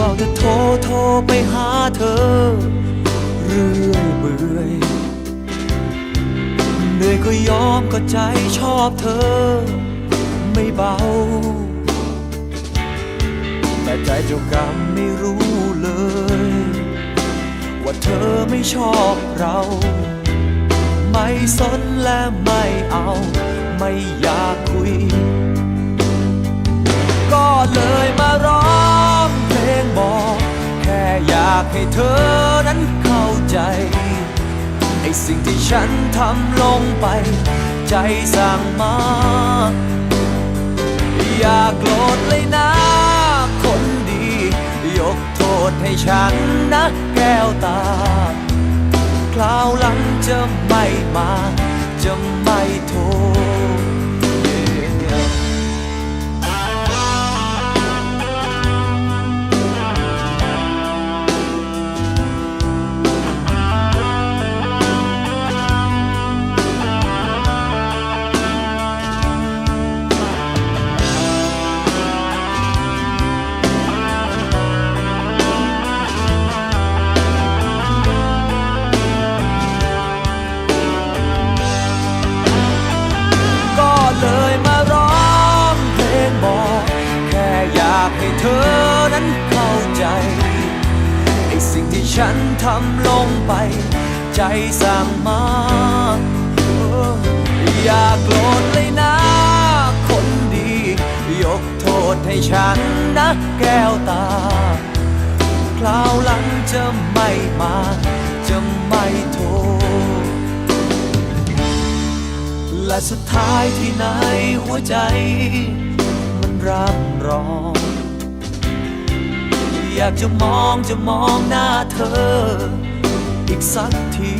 เฝ้าจะโทรโทรไปหาเธอ เรื่อยเบื่อยเหนื่อยก็ยอมก็ใจชอบเธอ ไม่เบา แต่ใจเจ้ากรรมไม่รู้เลย ว่าเธอไม่ชอบเรา ไม่สนและไม่เอา ไม่อยากคุย ก็เลยมาร้องากให้เธอนั้นเข้าใจไอ้สิ่งที่ฉันทำลงไป ใจสั่งมา อย่าโกรธเลยนะคนดี ยกโทษให้ฉันนะแก้วตา คราวหลังจะไม่มา จะไม่โทษ ฉันทำลงไป ใจสั่งมาอออย่าโกรธเลยนะ คนดี ยกโทษให้ฉันนะแก้วตา คราวหลังจะไม่มา จะไม่โทษ และสุดท้ายที่ไหนหัวใจ มันรับรอง อยากจะมองจะมองหน้าเธอ อีกสักที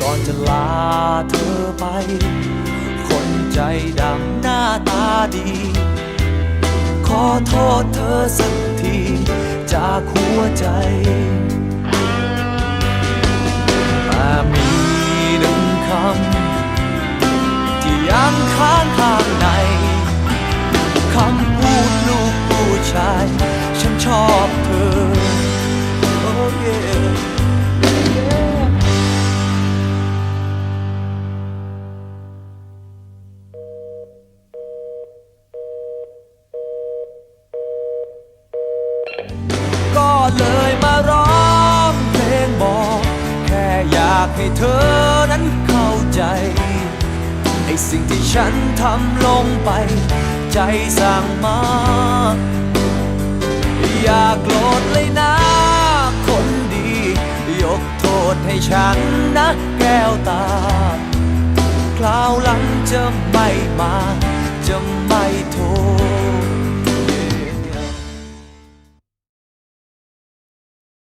ก่อนจะลาเธอไป คนใจดำหน้าตาดี ขอโทษเธอสักที จากหัวใจแต่มีหนึ่งคำ เลยมาร้องเพลงบอก แค่อยากให้เธอนั้นเข้าใจ ไอ้สิ่งที่ฉันทำลงไป ใจสั่งมา อย่าโกรธเลยนะ คนดี ยกโทษให้ฉันนะแก้วตา คราวหลังจะไม่มา จะไม่โทษ